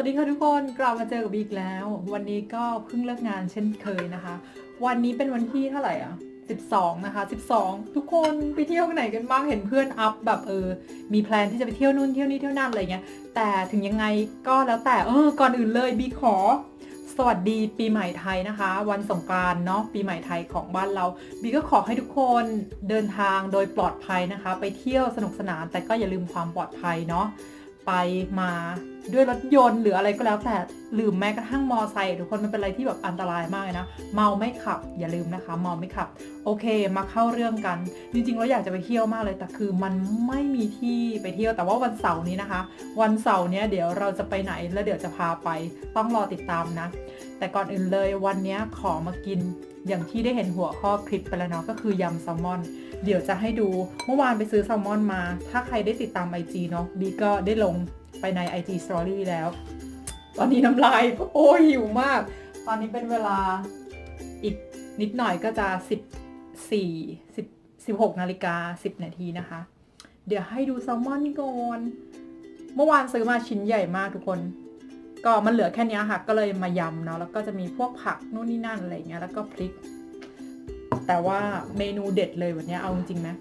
วัสดีค่ะทุกคนกลับมาเจอกับบีกแล้ว วันนี้ก็เพิ่งเลิกงานเช่นเคยนะคะ วันนี้เป็นวันที่เท่าไหร่อะ 12 นะคะ 12 ทุกคนไปเที่ยวไหนกันบ้างเห็นเพื่อนอัพแบบเออมีแพลนที่จะไปเที่ยวนู่นเที่ยวนี่เที่ยวนั่นอะไรเงี้ยแต่ถึงยังไงก็แล้วแต่เออก่อนอื่นเลยบีขอสวัสดีปีใหม่ไทยนะคะ วันสงกรานต์เนาะปีใหม่ไทยของบ้านเราบีก็ขอให้ทุกคนเดินทางโดยปลอดภัยนะคะ ไปเที่ยวสนุกสนานแต่ก็อย่าลืมความปลอดภัยเนาะไปมา ด้วยรถยนต์หรืออะไรก็แล้วแต่ลืมแม้กระทั่งมอไซค์ทุกคนมันเป็นอะไรที่แบบอันตรายมากเลยนะ เมาไม่ขับอย่าลืมนะคะเมาไม่ขับ โอเค มาเข้าเรื่องกัน จริงๆเราอยากจะไปเที่ยวมากเลยแต่คือมันไม่มีที่ไปเที่ยวแต่ว่าวันเสาร์นี้นะคะ วันเสาร์นี้เดี๋ยวเราจะไปไหนแล้วเดี๋ยวจะพาไปต้องรอติดตามนะ แต่ก่อนอื่นเลยวันนี้ขอมากินอย่างที่ได้เห็นหัวข้อคลิปไปแล้วเนาะก็คือยำแซลมอน เดี๋ยวจะให้ดูเมื่อวานไปซื้อแซลมอนมา ถ้าใครได้ติดตาม IG เนาะบีก็ได้ลง ไปใน IG Story แล้ว ตอนนี้น้ำลายโอ้ยหิวมาก ตอนนี้เป็นเวลาอีกนิดหน่อยก็จะ 14 10 16นาฬิกา10 นาทีนะคะ เดี๋ยวให้ดูแซลมอนก่อนเมื่อวานซื้อมาชิ้นใหญ่มากทุกคน ก็มันเหลือแค่นี้ค่ะก็เลยมายำเนาะแล้วก็จะมีพวกผักนู่นนี่นั่นอะไรเงี้ยแล้วก็พริก แต่ว่าเมนูเด็ดเลยวันนี้เอาจริงๆนะ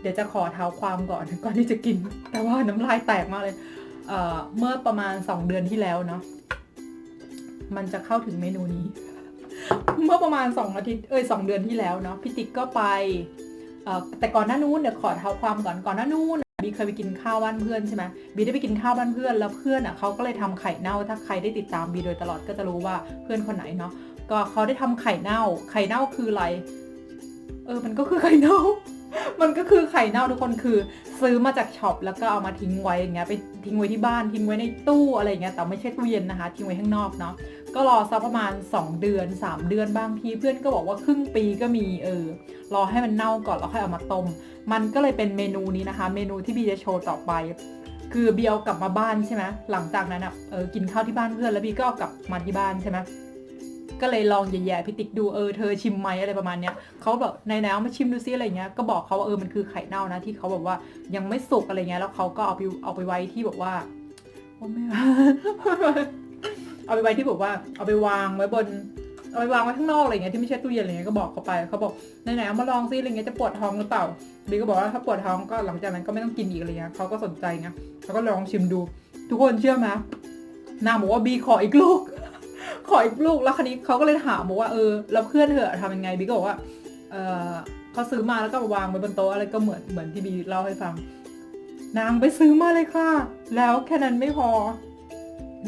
เดี๋ยวจะขอเท้าความก่อนก่อนที่จะกิน แต่ว่าน้ำลายแตกมากเลย เอ่อเมื่อประมาณ 2 เดือนที่แล้วเนาะมันจะเข้าถึงเมนูนี้ เมื่อประมาณ 2 อาทิตย์เอ้ย2เดือนที่แล้วเนาะพี่ติ๊กก็ไปแต่ก่อนหน้านู้นเดี๋ยวขอเท้าความก่อนก่อนหน้านู้นบีเคยไปกินข้าวบ้านเพื่อนใช่ไหมบีได้ไปกินข้าวบ้านเพื่อนแล้วเพื่อนอะเขาก็เลยทำไข่เน่าถ้าใครได้ติดตามบีโดยตลอดก็จะรู้ว่าเพื่อนคนไหนเนาะก็เขาได้ทำไข่เน่า ไข่เน่าคืออะไร เออมันก็คือไข่เน่า มันก็คือไข่เน่าทุกคนคือ ซื้อมาจากช็อปแล้วก็เอามาทิ้งไว้อย่างเงี้ยไปทิ้งไว้ที่บ้านทิ้งไว้ในตู้อะไรอย่างเงี้ยแต่ไม่ใช่ตู้เย็นนะคะ ทิ้งไว้ข้างนอกเนาะก็รอสักประมาณ 2 เดือน 3 เดือนบางทีเพื่อนก็บอกว่าครึ่งปีก็มีเออรอให้มันเน่าก่อนแล้วค่อยเอามาต้มมันก็เลยเป็นเมนูนี้นะคะ เมนูที่บีจะโชว์ต่อไปคือบีเอากลับมาบ้านใช่ไหมหลังจากนั้นอะเออกินข้าวที่บ้านเพื่อนแล้วบีก็เอากลับมาที่บ้านใช่ไหม ก็เลยลองแย่ๆพี่ติ๊กดูเออเธอชิมไหมอะไรประมาณเนี้ยเขาแบบในแนวมาชิมดูซิอะไรเงี้ยก็บอกเขาว่าเออมันคือไข่เน่านะที่เขาแบบว่ายังไม่สุกอะไรเงี้ยแล้วเขาก็เอาไปเอาไปไว้ที่แบบว่าโอ้ไม่เอาไปไว้ที่แบบว่า เอาไปวางไว้บนเอาไปวางไว้ข้างนอกอะไรเงี้ยที่ไม่ใช่ตู้เย็นอะไรเงี้ยก็บอกเขาไปเขาบอกไหนๆเอามาลองซิอะไรเงี้ยจะปวดท้องหรือเปล่าบีก็บอกว่าถ้าปวดท้องก็หลังจากนั้นก็ไม่ต้องกินอีกอะไรเงี้ยเขาก็สนใจไงเขาก็ลองชิมดู ทุกคนเชื่อไหมนางบอกว่าบีขออีกลูก ขออีกลูกแล้วคันนี้เขาก็เลยถามบอกว่าเออแล้วเพื่อนเธอทำยังไงบีก็บอกว่าเออเขาซื้อมาแล้วก็วางไว้บนโต๊ะอะไรก็เหมือนเหมือนที่บีเล่าให้ฟัง นางไปซื้อมาเลยค่ะ แล้วแค่นั้นไม่พอ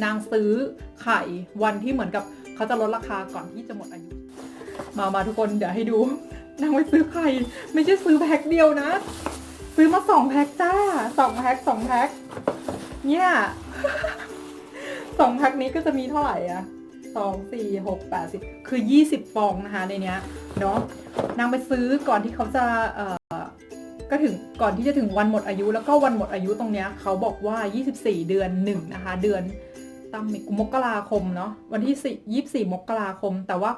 นางซื้อไข่วันที่เหมือนกับเขาจะลดราคาก่อนที่จะหมดอายุ มามาทุกคนเดี๋ยวให้ดู นางไปซื้อไข่ ไม่ใช่ซื้อแพ็คเดียวนะ ซื้อมาสองแพ็คจ้าสองแพ็คสองแพ็คเนี่ยสองแพ็คนี้ก็จะมีเท่าไหร่อะ สองสี่หกแปดสิบคือยี่สิบฟองนะคะในเนี้ยเนาะนางไปซื้อก่อนที่เขาจะเอ่อก็ถึงก่อนที่จะถึงวันหมดอายุ แล้วก็วันหมดอายุตรงเนี้ยเขาบอกว่า 24 เดือนหนึ่งนะคะเดือนตั้มมกราคมเนาะวันที่สี่ยี่สี่มกราคม แต่ว่า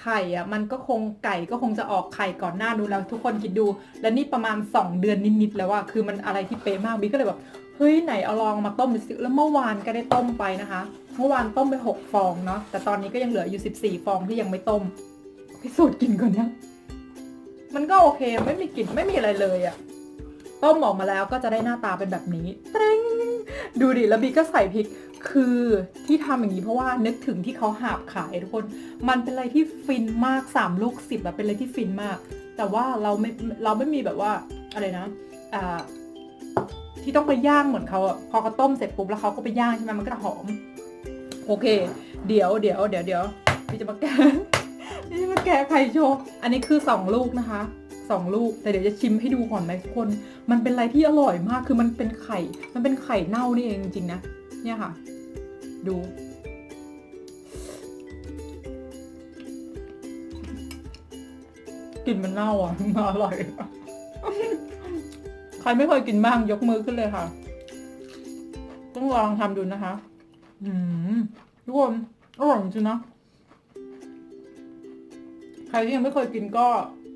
ไข่อะมันก็คงไก่ก็คงจะออกไข่ก่อนหน้านู้นแล้วทุกคนคิดดู และนี่ประมาณ 2 เดือนนิดๆแล้วอะคือมันอะไรที่เป๊ะมากบิ๊กก็เลยแบบเฮ้ยไหนเอาลองมาต้มดูสิแล้วเมื่อวานก็ได้ต้มไปนะคะ เมื่อวานต้มไป 6 ฟองเนาะ แต่ตอนนี้ก็ยังเหลืออยู่ 14 ฟองที่ยังไม่ต้ม พิสูจน์กินก่อนนะ มันก็โอเคไม่มีกลิ่นไม่มีอะไรเลยอะต้มออกมาแล้วก็จะได้หน้าตาเป็นแบบนี้เตรงดูดิแล้วบีก็ใส่พริก คือที่ทำอย่างนี้เพราะว่านึกถึงที่เขาหาบขายทุกคน มันเป็นอะไรที่ฟินมาก3ลูก10อะเป็นอะไรที่ฟินมาก แต่ว่าเราไม่เราไม่มีแบบว่าอะไรนะอ่าที่ต้องไปย่างเหมือนเขาพอเขาต้มเสร็จปุ๊บแล้วเขาก็ไปย่างใช่ไหมมันก็จะหอม โอเค เดี๋ยวเดี๋ยวเดี๋ยวเดี๋ยวพี่จะมาแกะพี่จะมาแกะไข่โชว์อันนี้คือสองลูกนะคะสองลูกแต่เดี๋ยวจะชิมให้ดูก่อนไหมทุกคน มันเป็นอะไรที่อร่อยมากคือมันเป็นไข่ มันเป็นไข่เน่านี่เองจริงๆนะเนี่ยค่ะ ดู กลิ่นมันเน่าอะมันอร่อยใครไม่เคยกินบ้างยกมือขึ้นเลยค่ะ ต้องลองทำดูนะคะ อืมทุกคนอร่อยจริงนะ ใครที่ยังไม่เคยกินก็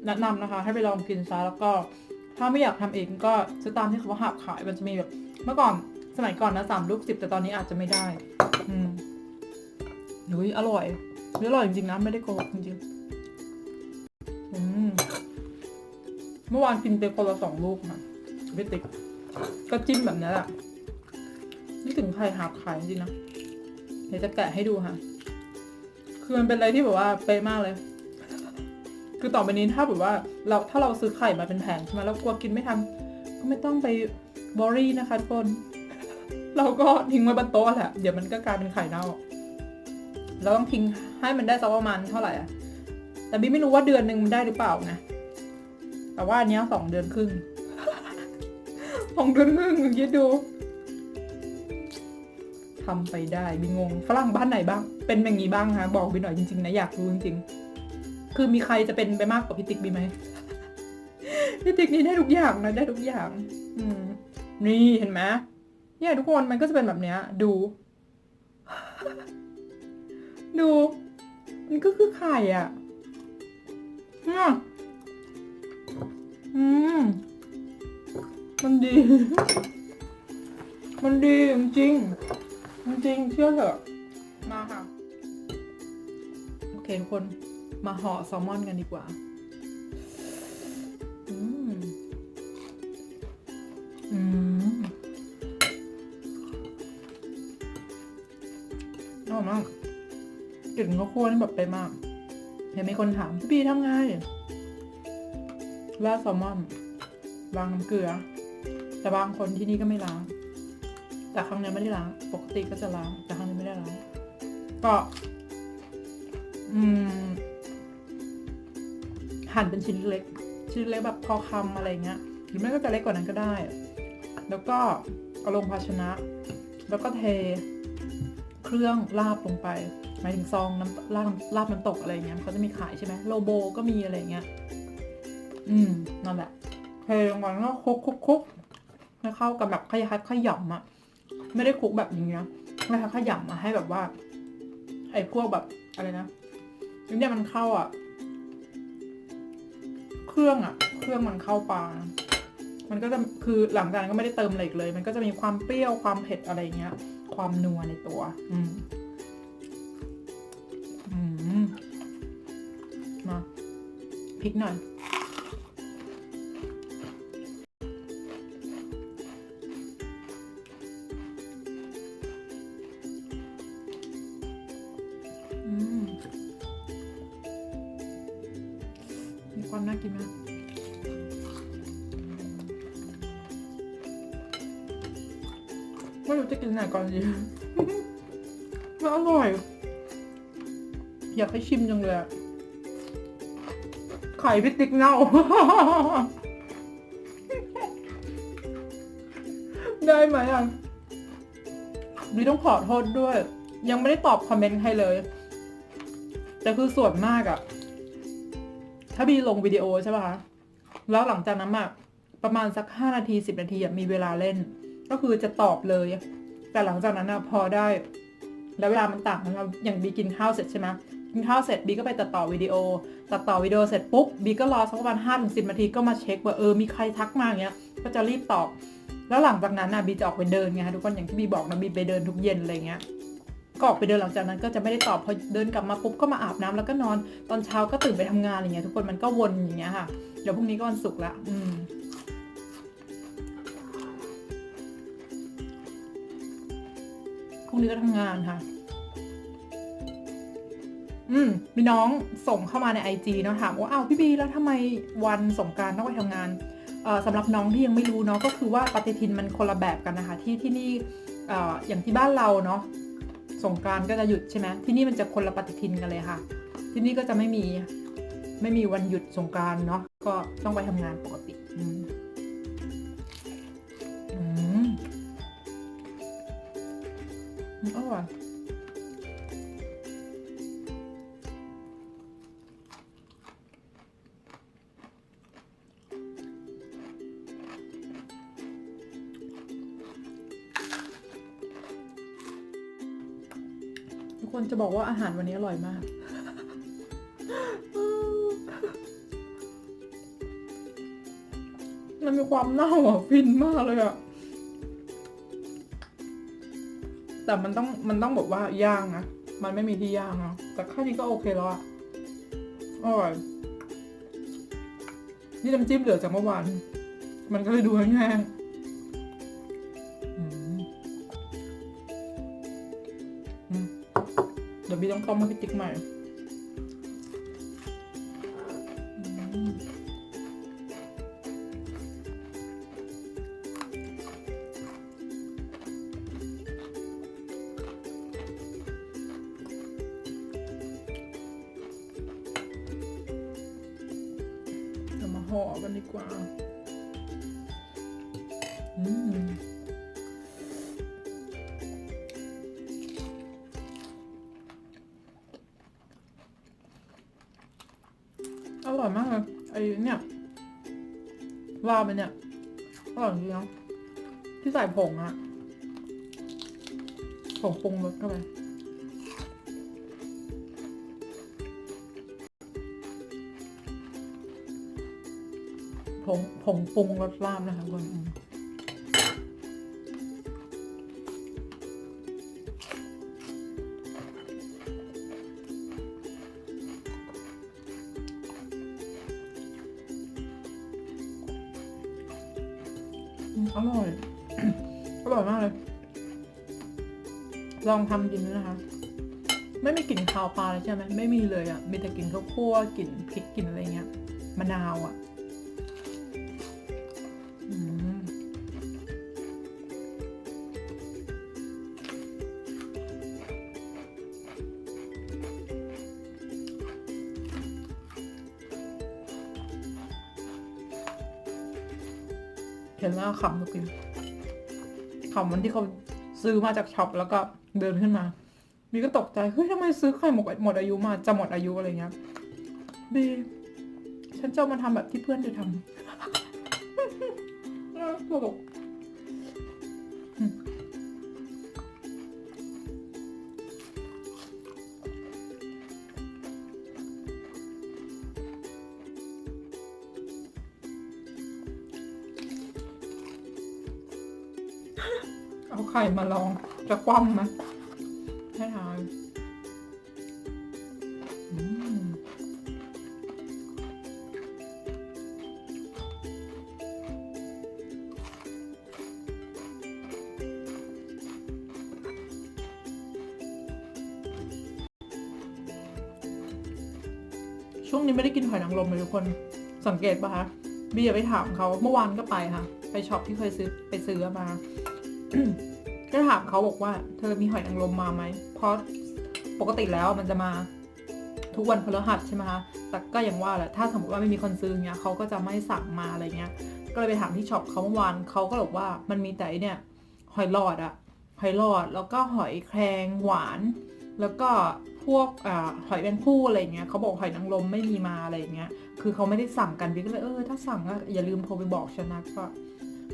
แนะนำนะคะ ให้ไปลองกินซะแล้วก็ ถ้าไม่อยากทำเองก็ซื้อตามที่เขาหาบขายมันจะมีแบบ เมื่อก่อนสมัยก่อนนะสามลูกสิบแต่ตอนนี้อาจจะไม่ได้ อืมอุ้ยอร่อยอร่อยจริงๆนะ ไม่ได้โกหกจริงๆอืมเมื่อวานกินไปคนละสองลูกค่ะพี่ติ๊กก็จิ้มแบบนี้แหละนี่ถึงไข่หักไข่จริงนะ ดี๋ยวจะแกะให้ดูค่ะ คือมันเป็นอะไรที่แบบว่าเป๊ะมากเลย คือต่อไปนี้ถ้าแบบว่าเราถ้าเราซื้อไข่มาเป็นแผงใช่ไหมแล้วกลัวกินไม่ทันก็ไม่ต้องไปบอรี่นะคะทุกคน เราก็ทิ้งไว้บนโต๊ะแหละ เดี๋ยวมันก็กลายเป็นไข่เน่า เราต้องทิ้งให้มันได้สักประมาณเท่าไหร่อะแต่บิ๊ไม่รู้ว่าเดือนหนึ่งมันได้หรือเปล่านะ แต่ว่าอันนี้สองเดือนครึ่งสองเดือนครึ่งคิดดู ทำไปได้บิงงฝรั่งบ้านไหนบ้าง เป็นอย่างนี้บ้างคะบอกบิหน่อยจริงๆนะอยากรู้จริงๆ คือมีใครจะเป็นไปมากกว่าพี่ติ๊กบีไหมพี่ติ๊กนี่ได้ทุกอย่างนะได้ทุกอย่าง อืม นี่เห็นไหมเนี่ยทุกคนมันก็จะเป็นแบบเนี้ย ดู ดู มันก็คือไข่อะอืมอืมมันดี มันดีจริงๆ จริงๆเชื่อเถอะ มาค่ะ โอเคทุกคนมาห่อแซลมอนกันดีกว่า อืม อืมอร่อยมากกลิ่นข้าวคั่วนี่แบบไปมากเห็นมีคนถามพี่ปีทำไงราดแซลมอนวางน้ำเกลือ แต่บางคนที่นี่ก็ไม่ล้าง แต่ครั้งนี้ไม่ได้ล้าง ปกติก็จะล้าง แต่ครั้งนี้ไม่ได้ล้าง ก็ อืม หั่นเป็นชิ้นเล็ก ชิ้นเล็กแบบพอคำอะไรเงี้ย หรือไม่ก็จะเล็กกว่านั้นก็ได้ แล้วก็เอาลงภาชนะ แล้วก็เทเครื่องลาบลงไปหมายถึงซองน้ำลาบลาบน้ำตกอะไรเงี้ยเขาจะมีขายใช่ไหมโลโบก็มีอะไรเงี้ย อืมนั่นแหละเทลงไปแล้วก็คุกคุกคุกให้เข้ากับแบบขยัดขยำอะ ไม่ได้คลุกแบบอย่างเงี้ยไม่ใช่ขยำมาให้แบบว่า ไอ้พวกแบบอะไรนะเนี่ยมันเข้าอะ เครื่องอะ เครื่องมันเข้าปลามันก็จะคือหลังจากนั้นก็ไม่ได้เติมอะไรอีกเลย มันก็จะมีความเปรี้ยวความเผ็ดอะไรเงี้ย ความนัวในตัว อืมอืมมาพริกหน่อย ชิมจังเลยไข่พี่ติ๊กเน่า ได้ไหมอะบีต้องขอโทษด้วย ยังไม่ได้ตอบคอมเมนต์ใครเลย แต่คือส่วนมากอะถ้าบีลงวิดีโอใช่ป่ะคะแล้วหลังจากนั้นอะประมาณสักห้านาทีสิบนาทีอะมีเวลาเล่น ก็คือจะตอบเลย แต่หลังจากนั้นอะพอได้ แล้วเวลามันต่างกันอย่างบีกินข้าวเสร็จใช่ไหม กินข้าวเสร็จบีก็ไปตัดต่อวิดีโอ ตัดต่อวิดีโอเสร็จปุ๊บบีก็รอสักประมาณห้าถึงสิบนาทีก็มาเช็คว่าเออมีใครทักมาอย่างเงี้ย ก็จะรีบตอบ แล้วหลังจากนั้นนะบีจะออกไปเดินไงคะทุกคนอย่างที่บีบอกนะบีไปเดินทุกเย็นอะไรเงี้ยก็ออกไปเดินหลังจากนั้นก็จะไม่ได้ตอบพอเดินกลับมาปุ๊บก็มาอาบน้ำแล้วก็นอนตอนเช้าก็ตื่นไปทำงานอย่างเงี้ยทุกคนมันก็วนอย่างเงี้ยค่ะเดี๋ยวพรุ่งนี้ก็วันศุกร์ละอืมพรุ่งนี้ก็ทำงานค่ะ อืมมีน้องส่งเข้ามาในไอจีเนาะถามว่าอ้าวพี่บีแล้วทำไมวันสงการต้องไปทำงานสำหรับน้องที่ยังไม่รู้เนาะก็คือว่าปฏิทินมันคนละแบบกันนะคะ ที่ที่นี่อ่อย่างที่บ้านเราเนาะสงการก็จะหยุดใช่ไหมที่นี่มันจะคนละปฏิทินกันเลยค่ะ ที่นี่ก็จะไม่มีไม่มีวันหยุดสงการเนาะก็ต้องไปทำงานปกติอืมอืมอืมอร่อย จะบอกว่าอาหารวันนี้อร่อยมาก มันมีความเน่าอะฟินมากเลยอะ แต่มันต้องมันต้องบอกว่าย่างนะมันไม่มีที่ย่างเนาะแต่แค่นี้ก็โอเคแล้วอะอร่อยนี่น้ำจิ้มเหลือจากเมื่อวาน มันก็เลยดูแห้งๆ เดี๋ยวพี่ต้องต้มให้พี่ติ๊กใหม่เดี๋ยวมาห่อกันดีกว่า ลาบไปเนี่ยอร่อยจริงเนาะที่ใส่ผงอะผงปรุงรสเข้าไปผงผงปรุงรสลาบนะคะทุกคน ลองทำกินนะคะ ไม่มีกลิ่นคาวปลาเลยใช่ไหมไม่มีเลยอะ่ะ มีแต่กลิ่นข้าวคั่วกลิ่นพริกกลิ่นอะไรเงี้ย มะนาวอะ่ะเห็นแล้วขำทุกทีขำวันที่เขาซื้อมาจากช็อปแล้วก็ เดินขึ้นมาบีก็ตกใจเฮ้ยทำไมซื้อไข่หมกหมดอายุมาจะหมดอายุอะไรเงี้ยบีฉันจะมาทำแบบที่เพื่อนจะทำตลกเอาไข่มาลอง จะคว่ำไหมให้ทายอืมช่วงนี้ไม่ได้กินหอยนางรมเลยทุกคน สังเกตปะคะบีอย่าไปถามเขาเมื่อวานก็ไปค่ะ ไปช็อปที่เคยซื้อไปซื้อมา ก็ถามเขาบอกว่า เธอมีหอยนางรมมาไหมเพราะปกติแล้วมันจะมาทุกวันพฤหัสใช่ไหมคะ แต่ก็อย่างว่าแหละ ถ้าสมมติว่าไม่มีคนซื้อเงี้ยเขาก็จะไม่สั่งมาอะไรเงี้ย ก็เลยไปถามที่ช็อปเขาเมื่อวานเขาก็บอกว่ามันมีแต่เนี่ย หอยหลอดอะหอยหลอด แล้วก็หอยแครงหวาน แล้วก็พวกอหอยแมงผู้อะไรเงี้ยเขาบอกหอยนางรมไม่มีมาอะไรเงี้ย คือเขาไม่ได้สั่งกันบิ๊กก็เลยเออถ้าสั่งก็อย่าลืมโทรไปบอกฉันนะก็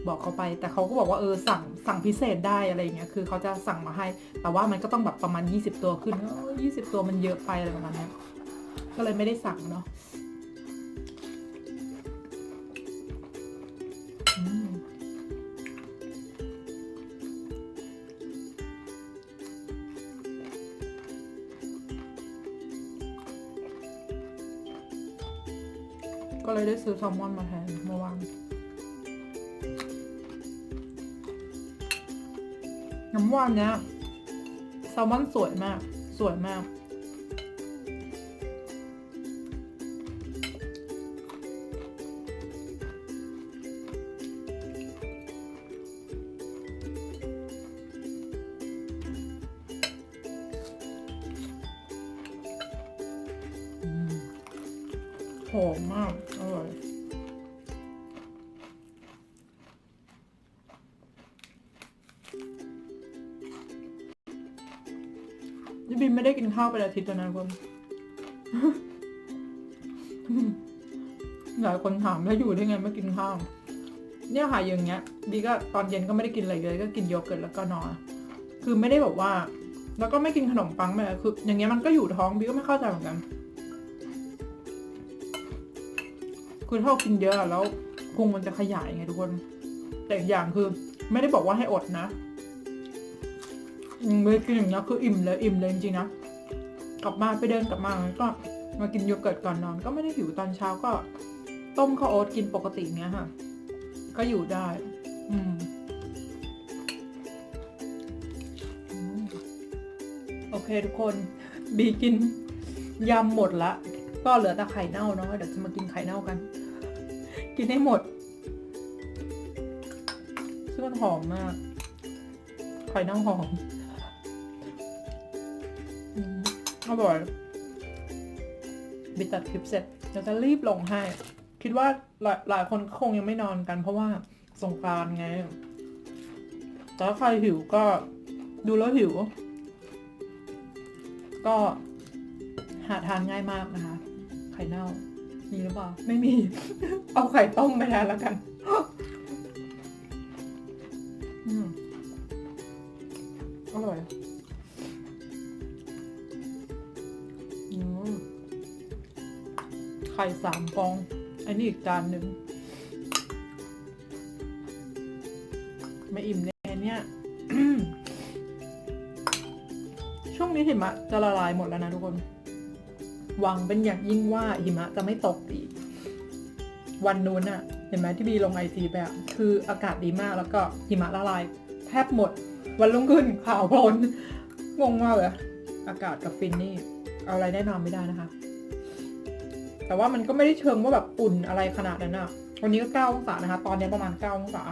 บอกเขาไป แต่เขาก็บอกว่าเออสั่งสั่งพิเศษได้อะไรเงี้ยคือเขาจะสั่งมาให้ แต่ว่ามันก็ต้องแบบประมาณ 20 ตัวขึ้นเออ20ตัวมันเยอะไปอะไรประมาณนี้ก็เลยไม่ได้สั่งเนาะก็เลยได้ซื้อแซลมอนมาแทนเมื่อวาน น้ำวานเนี้ยแซลมอนสวยมาก สวยมาก นี่บินไม่ได้กินข้าวไปอาทิตย์แล้วนะคนหลายคนถามแล้วอยู่ได้ไงไม่กินข้าว เนี่ยค่ะอย่างเงี้ยบีก็ตอนเย็นก็ไม่ได้กินอะไรเลย ก็กินโยเกิร์ตแล้วก็นอน คือไม่ได้แบบว่า แล้วก็ไม่กินขนมปังไม่อะไรคือ อย่างเงี้ยมันก็อยู่ท้องบีก็ไม่เข้าใจเหมือนกัน คือถ้ากินเยอะอะแล้วพุงมันจะขยายไงทุกคน แต่อีกอย่างคือ ไม่ได้บอกว่าให้อดนะ อืมไม่กินอย่างนี้ยคืออิ่มเลยอิ่มเลยจริงๆนะกลับมาไปเดินกลับมาก็มากินโยเกิร์ตก่อนนอน ก็ไม่ได้หิวตอนเช้าก็ต้มข้าวโอ๊ตกินปกติเนี้ยค่ะ ก็อยู่ได้ อืมโอเคทุกคนบีกินยำหมดละ ก็เหลือแต่ไข่เน่าเนาะเดี๋ยวจะมากินไข่เน่ากัน กินให้หมดซึ่งมันหอมมากไข่เน่าหอม อร่อยบิดตัดคลิปเสร็จเดี๋ยวจะรีบลงให้ คิดว่าหลายหลายคนคงยังไม่นอนกัน เพราะว่าสงกรารไงแต่ถ้าใครหิวก็ดูแล้วหิว ก็หาทานง่ายมากนะคะ ไข่เน่า มีหรือเปล่า ไม่มี เอาไข่ต้มไปแทนแล้วกันอืมอร่อย สามฟอง อันนี้อีกจานหนึ่งไม่อิ่มแน่เนี่ย ช่วงนี้หิมะจะละลายหมดแล้วนะทุกคน หวังเป็นอย่างยิ่งว่าหิมะจะไม่ตกอีก วันนู้นอะเห็นไหมที่บีลงไอจีไปอะคืออากาศดีมากแล้วก็หิมะละลายแทบหมด วันรุ่งขึ้นข่าวพลนงงมากเลยอากาศกับฟินนี่ เอาอะไรแน่นอนไม่ได้นะคะ แต่ว่ามันก็ไม่ได้เชิงว่าแบบอุ่นอะไรขนาดนั้นอะวันนี้ก็เก้าองศานะคะ ตอนนี้ประมาณเก้าองศา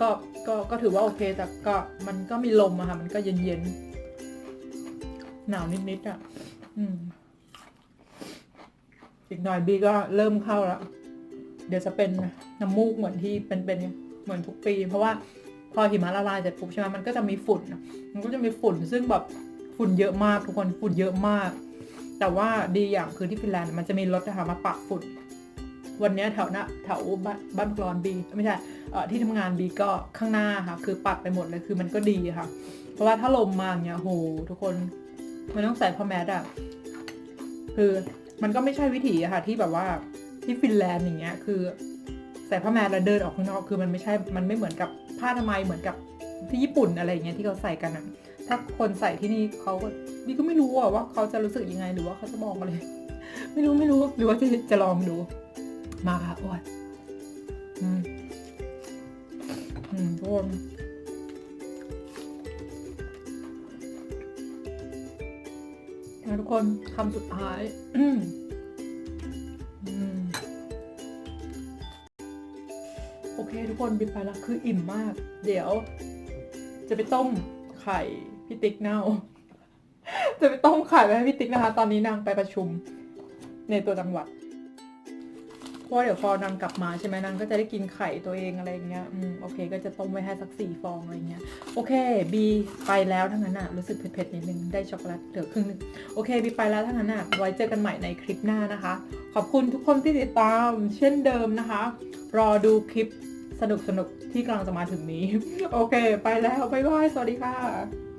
ก็ ก็ ก็ถือว่าโอเค แต่ก็มันก็มีลมอะค่ะ มันก็เย็นเย็นหนาวนิดๆอะอืม อีกหน่อยบีก็เริ่มเข้าแล้ว เดี๋ยวจะเป็นน้ำมูกเหมือนที่เป็นเป็นเหมือนทุกปี เพราะว่าพอหิมะละลายเสร็จปุ๊บใช่ไหมมันก็จะมีฝุ่น มันก็จะมีฝุ่น ซึ่งแบบฝุ่นเยอะมากทุกคน ฝุ่นเยอะมาก แต่ว่าดีอย่างคือที่ฟินแลนด์มันจะมีรถนะคะมาปะฝุ่น วันนี้แถวหน้าแถวบ้านบ้านกรอนบีไม่ใช่ที่ทำงานบีก็ข้างหน้าค่ะ คือปัดไปหมดเลยคือมันก็ดีค่ะ เพราะว่าถ้าลมมาอย่างเงี้ยโหทุกคนมันต้องใส่พอแมสอะคือมันก็ไม่ใช่วิถีค่ะ ที่แบบว่าที่ฟินแลนด์อย่างเงี้ยคือใส่ผ้าแมสแล้วเดินออกข้างนอกคือมันไม่ใช่ มันไม่เหมือนกับผ้าทำไมยเหมือนกับที่ญี่ปุ่นอะไรอย่างเงี้ยที่เขาใส่กันอะ ถ้าคนใส่ที่นี่เขาก็นี่ก็ไม่รู้อะว่าเขาจะรู้สึกยังไงหรือว่าเขาจะมองอะไรไม่รู้ไม่รู้หรือว่าจะจะลองดู มาค่ะโอ้ยอืมอืมทุกคนะทุกคนคำสุดท้ายอืมอืมโอเคทุกคนบินไปแล้วคืออิ่มมาก เดี๋ยวจะไปต้มไข่ พี่ติ๊กเน่า จะไปต้มไข่ไปให้พี่ติ๊กนะคะ ตอนนี้นางไปประชุมในตัวจังหวัดเพราะเดี๋ยวพอนางกลับมาใช่ไหมนางก็จะได้กินไข่ตัวเองอะไรอย่างเงี้ย อืมโอเค ก็จะต้มไว้ให้สักสี่ฟองอะไรเงี้ย โอเค บีไปแล้วทั้งนั้นอะ รู้สึกเผ็ดๆนิดนึง ได้ช็อกโกแลตเหลือครึ่งนึง โอเค บีไปแล้วทั้งนั้นอะ ไว้เจอกันใหม่ในคลิปหน้านะคะ ขอบคุณทุกคนที่ติดตาม เช่นเดิมนะคะ รอดูคลิปสนุกๆที่กำลังจะมาถึงนี้ โอเค ไปแล้ว บ๊ายบาย สวัสดีค่ะ